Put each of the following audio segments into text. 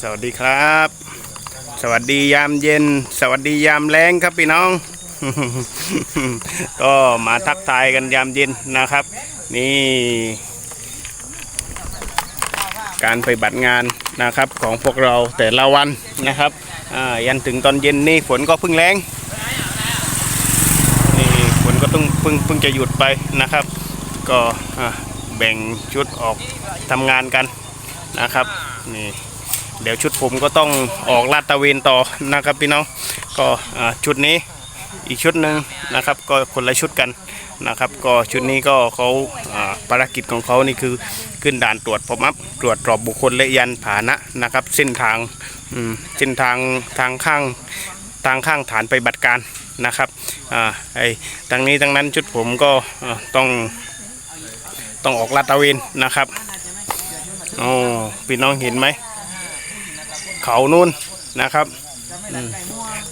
สวัสดีครับ สวัสดียามเย็น สวัสดียามแรงครับพี่น้อง ก็มาทักทายกันยามเย็นนะครับ นี่ การไปบัตรงานนะครับของพวกเราแต่ละวันนะครับยันถึงตอนเย็นนี่ฝนก็เพิ่งแรงนี่ฝนก็ต้องเพิ่งเพิ่งจะหยุดไปนะครับ ก็แบ่งชุดออกทำงานกันนะครับ นี่ เดี๋ยวชุดผมก็ต้องออกลาดตะเวนต่อนะครับพี่น้องก็ชุดนี้อีกชุดหนึ่งนะครับก็คนละชุดกันนะครับก็ชุดนี้ก็เขาภารกิจของเขานี่คือขึ้นด่านตรวจพบอัพตรวจสอบบุคคลและยานพานะนะครับ เส้นทางเส้นทางทางข้างทางข้างฐานไปบัติการนะครับอ่าไอ้ทางนี้ทางนั้นชุดผมก็ต้องต้องออกลาดตระเวนนะครับโอ้พี่น้องเห็นไหม เขานู่นนะครับ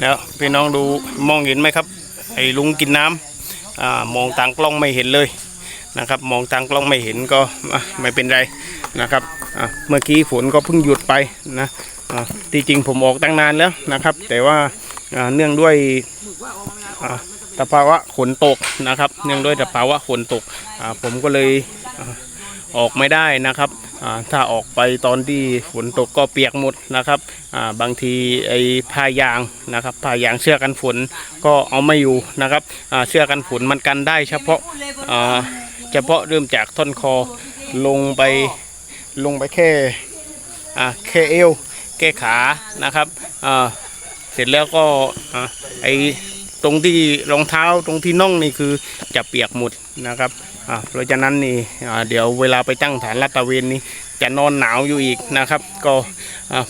แล้วพี่น้องดูมองเห็นไหมครับ ไอ้ลุงกินน้ำอ่ามองทางกล้องไม่เห็นเลยนะครับ มองทางกล้องไม่เห็นก็ไม่เป็นไรนะครับเมื่อกี้ฝนก็เพิ่งหยุดไปนะที่จริงผมออกตั้งนานแล้วนะครับ แต่ว่าเนื่องด้วยอ่าสภาวะฝนตกนะครับ เนื่องด้วยสภาวะฝนตกผมก็เลย ออกไม่ได้นะครับถ้าออกไปตอนที่ฝนตกก็เปียกหมดนะครับบางทีไอ้ผ้ายางนะครับผ้ายางเสื้อกันฝนก็เอาไม่อยู่นะครับเสื้อกันฝนมันกันได้เฉพาะเฉพาะเริ่มจากท่อนคอลงไปลงไปแค่แค่เอวแค่ขานะครับเสร็จแล้วก็ไอ้ตรงที่รองเท้าตรงที่น่องนี่คือจะเปียกหมดนะครับ เพราะฉะนั้นนี่เดี๋ยวเวลาไปตั้งฐานลาดตะเวนนี่จะนอนหนาวอยู่อีกนะครับ ก็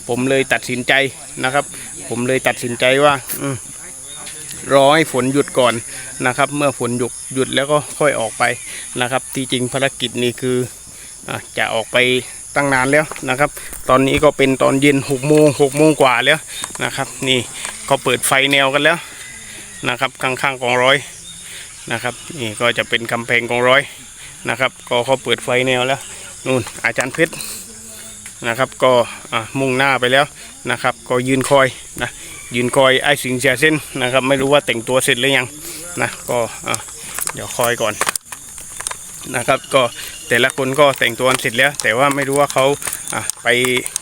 ผมเลยตัดสินใจนะครับ ผมเลยตัดสินใจว่าอรอให้ฝนหยุดก่อนนะครับ เมื่อฝนหยุดหยุดแล้วก็ค่อยออกไปนะครับ ที่จริงภารกิจนี่คืออจะออกไปตั้งนานแล้วนะครับ ตอนนี้ก็เป็นตอนเย็นหกโมงหกโมงกว่าแล้วนะครับ นี่เขาเปิดไฟแนวกันแล้วนะครับ ข้างๆกองร้อย นะครับนี่ก็จะเป็นกำแพงกองร้อยนะครับ ก็เขาเปิดไฟแนวแล้วนู่นอาจารย์เพชรนะครับ ก็มุ่งหน้าไปแล้วนะครับ ก็ยืนคอยนะยืนคอยไอ้สิงเสียเส้นนะครับ ไม่รู้ว่าแต่งตัวเสร็จหรือยังนะก็เดี๋ยวคอยก่อนนะครับ ก็แต่ละคนก็แต่งตัวเสร็จแล้ว แต่ว่าไม่รู้ว่าเขาไป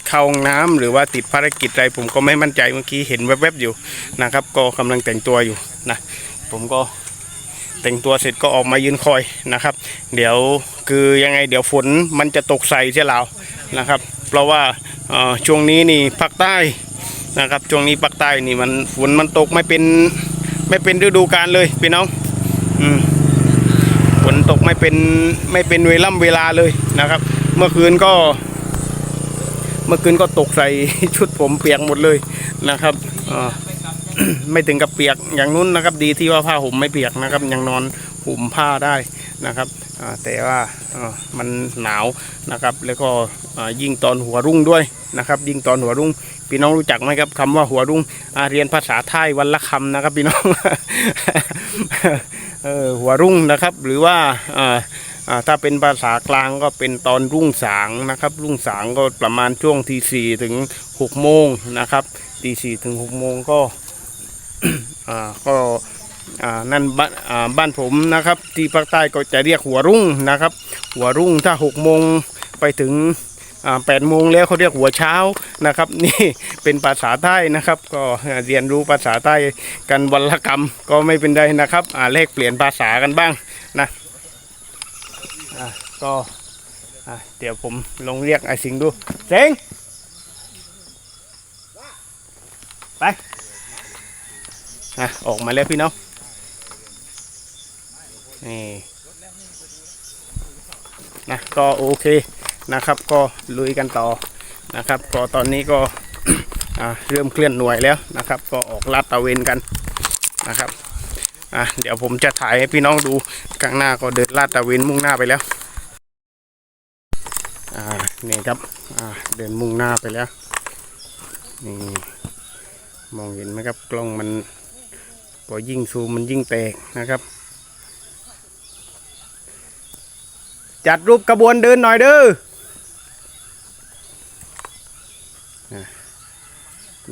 เข้าห้องน้ำหรือว่าติดภารกิจอะไรผมก็ไม่มั่นใจเมื่อกี้เห็นแวบๆอยู่นะครับ ก็กำลังแต่งตัวอยู่นะผมก็ แต่งตัวเสร็จก็ออกมายืนคอยนะครับ เดี๋ยวคือยังไงเดี๋ยวฝนมันจะตกใส่เสียแล้วนะครับ เพราะว่าช่วงนี้นี่ภาคใต้นะครับช่วงนี้ภาคใต้นี่มันฝนมันตกไม่เป็นไม่เป็นฤดูกาลเลยพี่น้องอืมฝนตกไม่เป็นไม่เป็นเวล่ำเวลาเลยนะครับ เมื่อคืนก็ เมื่อคืนก็ตกใส่ชุดผมเปียกหมดเลยนะครับอ่อ ไม่ถึงกับเปียกอย่างนู้นนะครับ ดีที่ว่าผ้าห่มไม่เปียกนะครับ ยังนอนห่มผ้าได้นะครับแต่ว่ามันหนาวนะครับ แล้วก็ยิ่งตอนหัวรุ่งด้วยนะครับ ยิ่งตอนหัวรุ่งพี่น้องรู้จักไหมครับคำว่าหัวรุ่งเรียนภาษาไทยวันละคำนะครับพี่น้องหัวรุ่งนะครับ หรือว่าถ้าเป็นภาษากลางก็เป็นตอนรุ่งสางนะครับ รุ่งสางก็ประมาณช่วงทีสี่ถึงหกโมงนะครับตีสี่ถึงหกโมงก็ ก็นั่นบ้านบ้านผมนะครับ ที่ภาคใต้ก็จะเรียกหัวรุ่งนะครับ หัวรุ่งถ้าหกโมงไปถึงแปดโมงแล้วเขาเรียกหัวเช้านะครับ นี่เป็นภาษาใต้นะครับ ก็เรียนรู้ภาษาใต้กันวันละกรรมก็ไม่เป็นไรนะครับอ่าเลขเปลี่ยนภาษากันบ้างนะก็เดี๋ยวผมลงเรียกไอ้สิงดูเสิงไป อะออกมาแล้วพี่น้องนี่นะก็โอเคนะครับ ก็ลุยกันต่อนะครับ ก็ตอนนี้ก็เริ่มเคลื่อนหน่วยแล้วนะครับ ก็ออกลาดตะเวนกันนะครับอะเดี๋ยวผมจะถ่ายให้พี่น้องดูข้างหน้าก็เดินลาดตะเวนมุ่งหน้าไปแล้วอ่านี่ครับอ่าเดินมุ่งหน้าไปแล้วนี่มองเห็นไหมครับกล้องมัน พอยิ่งซูมมันยิ่งแตกนะครับ จัดรูปกระบวนเดินหน่อยเด้ออะ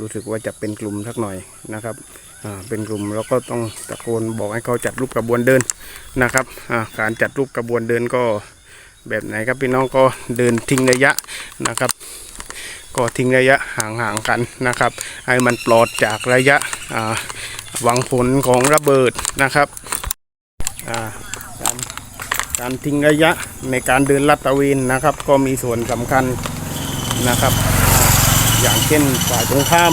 รู้สึกว่าจะเป็นกลุ่มสักหน่อยนะครับอ่าเป็นกลุ่มแล้วก็ต้องตะโกนบอกให้เขาจัดรูปกระบวนเดินนะครับ การจัดรูปกระบวนเดินก็แบบไหนครับพี่น้องก็เดินทิ้งระยะนะครับ ก็ทิ้งระยะห่างๆกันนะครับ ให้มันปลอดจากระยะหวังผลของระเบิดนะครับการการทิ้งระยะในการเดินลัดตระเวนนะครับ ก็มีส่วนสำคัญนะครับออย่างเช่นฝ่ายตรงข้าม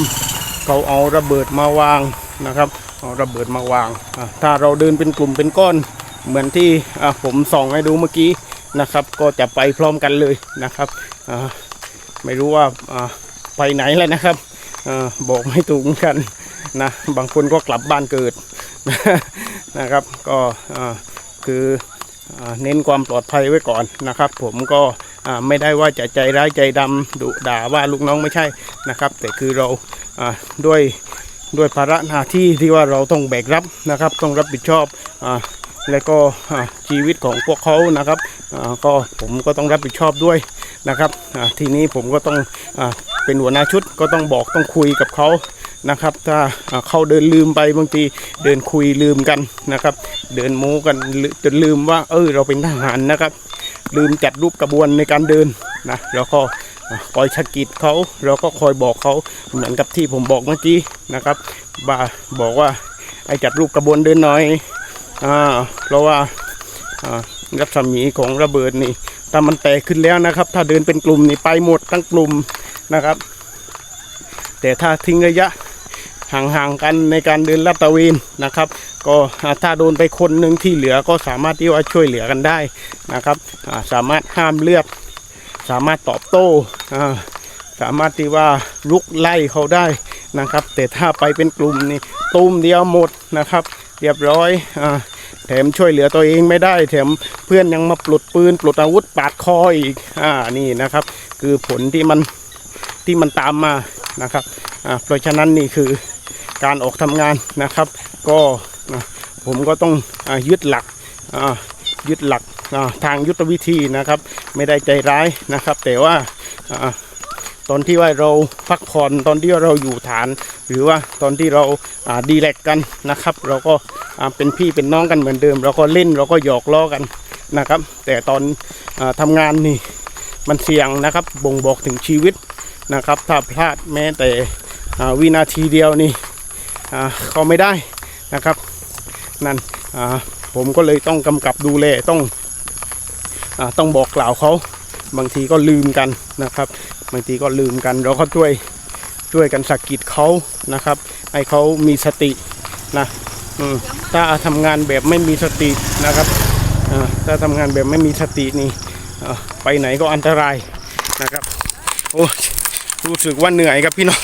เขาเอาระเบิดมาวางนะครับเอาระเบิดมาวาง ถ้าเราเดินเป็นกลุ่มเป็นก้อน เหมือนที่ผมส่องให้ดูเมื่อกี้นะครับ ก็จะไปพร้อมกันเลยนะครับ ไม่รู้ว่าไปไหนแล้วนะครับอบอกไม่ถูกกันนะบางคนก็กลับบ้านเกิดนะครับ ก็คืออเน้นความปลอดภัยไว้ก่อนนะครับ ผมก็ไม่ได้ว่าจะใจร้ายใจดำดุด่าว่าลูกน้องไม่ใช่นะครับ แต่คือเราด้วยด้วยภาระหน้าที่ที่ว่าเราต้องแบกรับนะครับ ต้องรับผิดชอบอ และก็ชีวิตของพวกเขานะครับก็ผมก็ต้องรับผิดชอบด้วยนะครับทีนี้ผมก็ต้องอเป็นหัวหน้าชุดก็ต้องบอกต้องคุยกับเขานะครับ ถ้าเขาเดินลืมไปบางทีเดินคุยลืมกันนะครับ เดินโม้กันจนลืมว่า เออเราเป็นทหารนะครับ ลืมจัดรูปกระบวนในการเดินนะแล้วก็คอยสะกิดเขาเราก็คอยบอกเขาเหมือนกับที่ผมบอกเมื่อกี้นะครับบ่าบอกว่าไอ้จัดรูปกระบวนเดินหน่อย อ่าเพราะว่าอ่ารัศมีของระเบิดนี่ถ้ามันแตกขึ้นแล้วนะครับ ถ้าเดินเป็นกลุ่มนี่ไปหมดทั้งกลุ่มนะครับ แต่ถ้าทิ้งระยะห่างๆกันในการเดินลาดตระเวนนะครับ ก็ถ้าโดนไปคนหนึ่งที่เหลือก็สามารถที่ว่าช่วยเหลือกันได้นะครับสามารถห้ามเลือดสามารถตอบโต้สามารถที่ว่าลุกไล่เขาได้นะครับ แต่ถ้าไปเป็นกลุ่มนี่ตุ้มเดียวหมดนะครับ เรียบร้อยอ่าแถมช่วยเหลือตัวเองไม่ได้ แถมเพื่อนยังมาปลดปืนปลดอาวุธปาดคออีกอ่านี่นะครับ คือผลที่มันที่มันตามมานะครับอ่าเพราะฉะนั้นนี่คือการออกทำงานนะครับ ก็ผมก็ต้องอยึดหลักยึดหลักทางยุทธวิธีนะครับ ไม่ได้ใจร้ายนะครับ แต่ว่า ตอนที่ว่าเราพักผ่อนตอนที่ว่าเราอยู่ฐาน หรือว่าตอนที่เราดีแลกกันนะครับ เราก็เป็นพี่เป็นน้องกันเหมือนเดิม เราก็เล่นเราก็หยอกล้อกันนะครับ แต่ตอนอาทำงานนี่มันเสี่ยงนะครับ บ่งบอกถึงชีวิตนะครับ ถ้าพลาดแม้แต่วินาทีเดียวนี่เขาไม่ได้นะครับ นั่นผมก็เลยต้องกำกับดูแลต้องอต้องบอกกล่าวเขาบางทีก็ลืมกันนะครับ บางทีก็ลืมกันเราก็ช่วยช่วยกันสกกิดเขานะครับ ให้เขามีสตินะถ้าทำงานแบบไม่มีสตินะครับถ้าทำงานแบบไม่มีสตินี่ไปไหนก็อันตรายนะครับโอ้รู้สึกว่าเหนื่อยครับพี่น้อง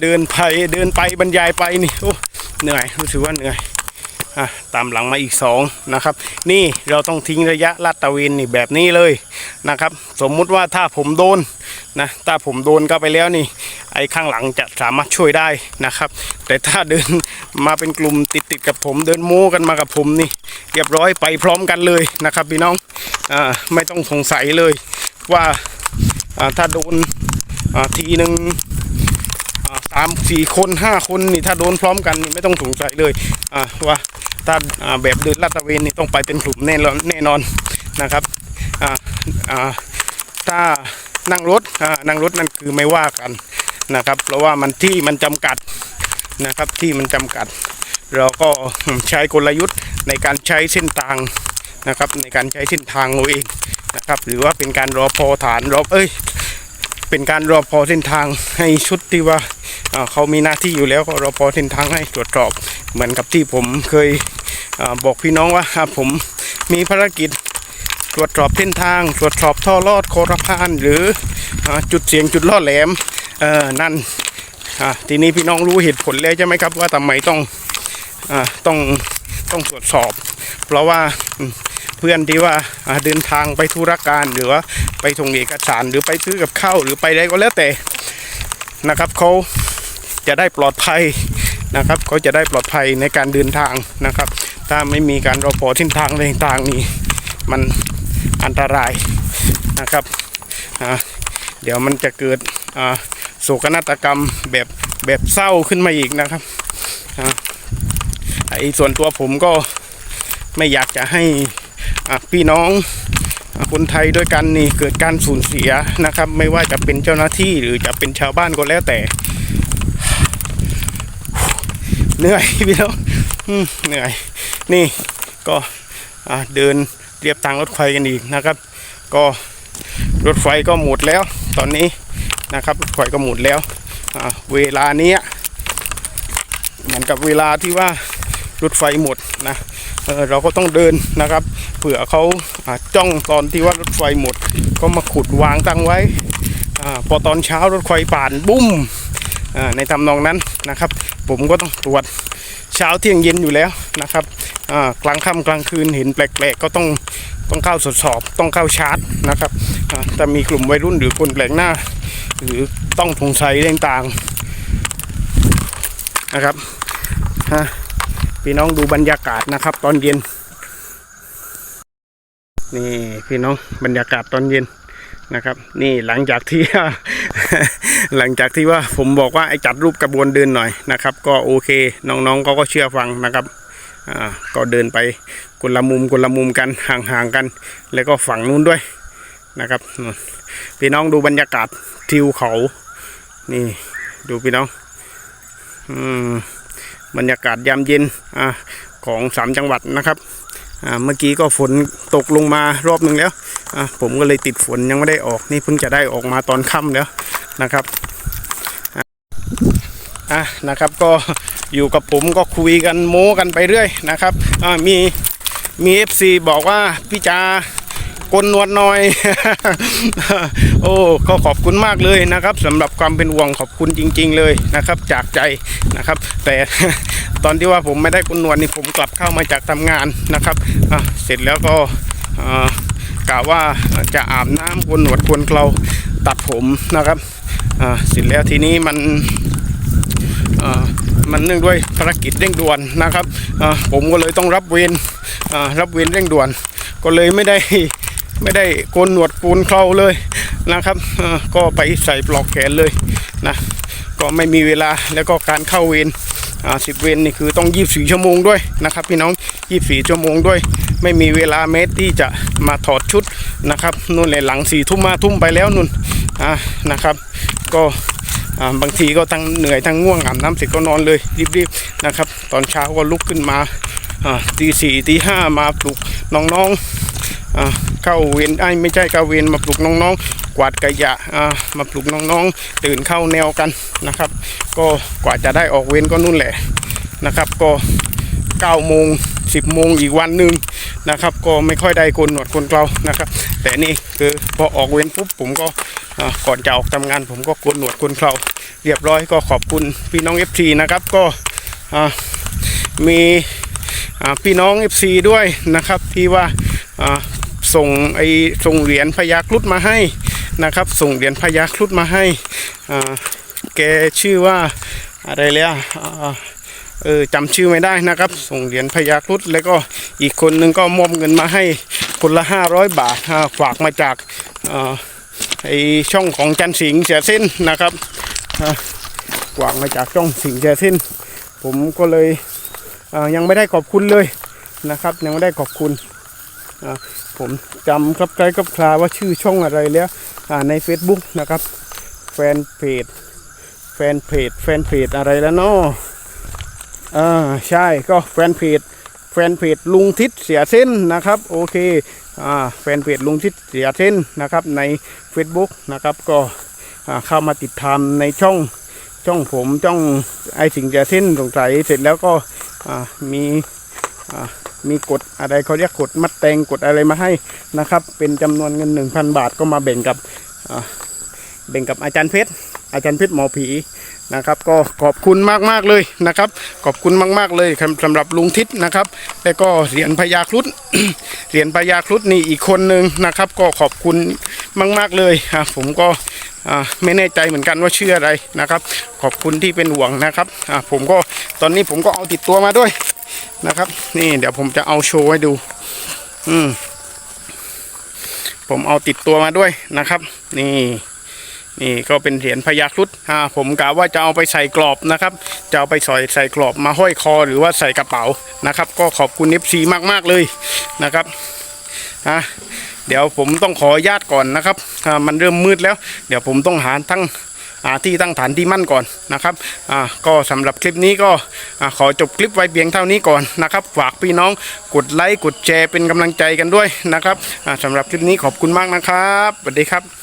เดินไปเดินไปบรรยายไปนี่โอ้เหนื่อยรู้สึกว่าเหนื่อย ตามหลังมาอีกสองนะครับนี่เราต้องทิ้งระยะลาดตะเวนนี่แบบนี้เลยนะครับ สมมุติว่าถ้าผมโดนนะถ้าผมโดนก็ไปแล้วนี่ ไอ้ข้างหลังจะสามารถช่วยได้นะครับ แต่ถ้าเดินมาเป็นกลุ่มติดติดๆกับผมเดินโม้กันมากับผมนี่เรียบร้อยไปพร้อมกันเลยนะครับพี่น้องอ่าไม่ต้องสงสัยเลยว่าอ่าถ้าโดนอ่าทีหนึ่งอ่าสามสี่คนห้าคนนี่ถ้าโดนพร้อมกันนี่ไม่ต้องสงสัยเลยอ่าว่า ถ้าแบบเดินลาดตระเวนนี่ต้องไปเป็นกลุ่มแน่นอนแน่นอนนะครับถ้านั่งรถนั่งรถนั่นคือไม่ว่ากันนะครับ เพราะว่ามันที่มันจำกัดนะครับที่มันจำกัด เราก็ใช้กลยุทธ์ในการใช้เส้นทางนะครับในการใช้เส้นทางเราเองนะครับ หรือว่าเป็นการรอพอฐานรอเอ้ย เป็นการรอพอเส้นทางให้ชุดที่ว่าเขามีหน้าที่อยู่แล้วก็รอพอเส้นทางให้ตรวจสอบเหมือนกับที่ผมเคยอบอกพี่น้องว่าผมมีภารกิจตรวจสอบเส้นทาง ตรวจสอบท่อลอดโครพานหรืออจุดเสียงจุดล่อแหลมเออนั่นทีนี้พี่น้องรู้เหตุผลแล้วใช่ไหมครับว่าทำไมต้อง ต้องต้องตรวจสอบ เพราะว่าเพื่อนที่ว่าเดินทางไปธุรการหรือว่าไปส่งเอกสารหรือไปซื้อกับข้าวหรือไปใดก็แล้วแต่นะครับเขาจะได้ปลอดภัยนะครับเขาจะได้ปลอดภัยในการเดินทางนะครับ ถ้าไม่มีการรอพอเส้นทางอะไรต่างนี่มันอันตรายนะครับเดี๋ยวมันจะเกิดโศกนาฏกรรมแบบแบบเศร้าขึ้นมาอีกนะครับ ไอ้ส่วนตัวผมก็ไม่อยากจะให้พี่น้องคนไทยด้วยกันนี่เกิดการสูญเสียนะครับ ไม่ว่าจะเป็นเจ้าหน้าที่หรือจะเป็นชาวบ้านก็แล้วแต่ เหนื่อยพี่น้องเหนื่อย นี่ก็เดินเรียบทางรถไฟกันอีกนะครับ ก็รถไฟก็หมดแล้ว ตอนนี้นะครับรถไฟก็หมดแล้วเวลานี้เหมือนกับเวลาที่ว่า รถไฟหมดนะเเราก็ต้องเดินนะครับ เผื่อเขาาจ้องตอนที่ว่ารถไฟหมด ก็มาขุดวางตั้งไว้อพอตอนเช้ารถไฟผ่านบุ้มในทำนองนั้นนะครับ ผมก็ต้องตรวจเช้าเที่ยงเย็นอยู่แล้วนะครับกลางค่ำกลางคืนเห็นแปลกๆ ก็ต้องต้องเข้าตรวจสอบต้องเข้าชาร์จนะครับอ่าถ้ามีกลุ่มวัยรุ่นหรือคนแปลกหน้า หรือต้องสงสัยเรื่องต่างๆนะครับฮะ พี่น้องดูบรรยากาศนะครับ ตอนเย็น นี่พี่น้องบรรยากาศตอนเย็นนะครับ นี่หลังจากที่หลังจากที่ว่าผมบอกว่าไอ้จัดรูปกระบวนเดินหน่อยนะครับ ก็โอเคน้องๆก็ก็เชื่อฟังนะครับอ่าก็เดินไปคนละมุมคนละมุมกันห่างๆกัน แล้วก็ฝั่งนู้นด้วยนะครับพี่น้องดูบรรยากาศทิวเขา นี่ดูพี่น้อง อืม บรรยากาศยามเย็นอของสามจังหวัดนะครับเมื่อกี้ก็ฝนตกลงมารอบหนึ่งแล้วผมก็เลยติดฝนยังไม่ได้ออกนี่เพิ่งจะได้ออกมาตอนค่ำแล้วนะครับอะนะครับก็อยู่กับผมก็คุยกันโม้กันไปเรื่อยนะครับมีมีเอฟซีบอกว่าพี่จา กนนวดหน่อย โอ้ก็ขอบคุณมากเลยนะครับสำหรับความเป็นห่วงขอบคุณจริง ๆ เลยนะครับ จากใจนะครับ แต่ตอนที่ว่าผมไม่ได้กนนวดนี่ผมกลับเข้ามาจากทำงานนะครับเสร็จแล้วก็กะว่าจะอาบน้ำโกนหนวดโกนเคราตัดผมนะครับเสร็จแล้วทีนี้มันมันเนื่องด้วยภารกิจเร่งด่วนนะครับผมก็เลยต้องรับเวรรับเวรเร่งด่วน ก็เลยไม่ได้ ไม่ได้โกนหนวดโกนเคราเลยนะครับก็ไปใส่ปลอกแขนเลยนะก็ไม่มีเวลาแล้วก็การเข้าเวรอ่าสิบเวรนี่คือต้อง 24 ชั่วโมงด้วยนะครับ พี่น้อง 24 ชั่วโมงด้วย ไม่มีเวลาเมตรที่จะมาถอดชุดนะครับนู่นแหละหลังสี่ทุ่มมาทุ่มไปแล้วนู่นอ่านะครับ ก็บางทีก็ทั้งเหนื่อยทั้งง่วงอาบน้ำเสร็จก็นอนเลยรีบๆนะครับ ตอนเช้าก็ลุกขึ้นมาอ่าตีสี่ตีห้ามาปลุกน้องๆ เข้าเวรไอ้ไม่ใช่เข้าเวรมาปลุกน้องๆ กวาดขยะอ่ามาปลุกน้องๆ ตื่นเข้าแนวกันนะครับ ก็กว่าจะได้ออกเวรก็นู่นแหละนะครับ ก็9โมง10โมงอีกวันหนึ่งนะครับ ก็ไม่ค่อยได้โกนหนวดโกนเกลานะครับ แต่นี่คือพอออกเวรปุ๊บผมก็อ่าก่อนจะออกทำงานผมก็โกนหนวดโกนเกลาเรียบร้อยก็ขอบคุณพี่น้อง FC นะครับก็มีพี่น้อง FC ด้วยนะครับที่ว่า ส่งไอส่งเหรียญพยาครุฑมาให้นะครับ ส่งเหรียญพยาครุฑมาให้อ่าแกชื่อว่าอะไรแล้วอ่าเออจำชื่อไม่ได้นะครับ ส่งเหรียญพยาครุฑแล้วก็อีกคนนึงก็มอบเงินมาให้คนละห้าร้อยบาทฝากมาจากอไอช่องของจันสิงห์เสียเส้นนะครับฝากมาจากช่องสิงห์เสียเส้น ผมก็เลยยังไม่ได้ขอบคุณเลยนะครับ ยังไม่ได้ขอบคุณ ผมจำครับใกล้กับคลาว่าชื่อช่องอะไรแล้วใน Facebook นะครับ แฟนเพจแฟนเพจแฟนเพจอะไรแล้วเนาะอ่าใช่ก็แฟนเพจแฟนเพจลุงทิศเสียเส้นนะครับ โอเคอ่าแฟนเพจลุงทิศเสียเส้นนะครับใน Facebook นะครับก็อ่าเข้ามาติดตามในช่องช่องผมช่องไอสิงเสียเส้นสงสัยเสร็จแล้วก็อ่ามีอ่า มีกฎอะไรเขาเรียกกฎมัดแตงกฎอะไรมาให้นะครับ เป็นจำนวนเงิน 1,000 บาทก็มาแบ่งกับแบ่งกับอาจารย์เพชรอาจารย์เพชรหมอผี นะครับ ก็ขอบคุณมากๆเลยนะครับ ขอบคุณมาก ๆ เลยสำหรับลุงทิศนะครับ แล้วก็เหรียญพญาครุฑเหรียญพญาครุฑนี่อีกคนหนึ่งนะครับ ก็ขอบคุณมาก ๆ เลยอะผมก็ไม่แน่ใจเหมือนกันว่าชื่ออะไรนะครับ ขอบคุณที่เป็นห่วงนะครับผมก็ตอนนี้ผมก็เอาติดตัวมาด้วยนะครับ นี่เดี๋ยวผมจะเอาโชว์ให้ดู อืมผมเอาติดตัวมาด้วยนะครับ นี่ นี่ก็เป็นเหรียญพญาครุฑอ่าผมกะว่าจะเอาไปใส่กรอบนะครับ จะเอาไปใส่ใส่กรอบมาห้อยคอหรือว่าใส่กระเป๋านะครับ ก็ขอบคุณ FC มากๆเลยนะครับอะเดี๋ยวผมต้องขออนุญาตก่อนนะครับอ่ามันเริ่มมืดแล้ว เดี๋ยวผมต้องหาทั้งอาที่ตั้งฐานที่มั่นก่อนนะครับอ่าก็สำหรับคลิปนี้ก็ขอจบคลิปไว้เพียงเท่านี้ก่อนนะครับ ฝากพี่น้องกดไลค์กดแชร์เป็นกำลังใจกันด้วยนะครับอ่าสำหรับคลิปนี้ขอบคุณมากนะครับสวัสดีครับ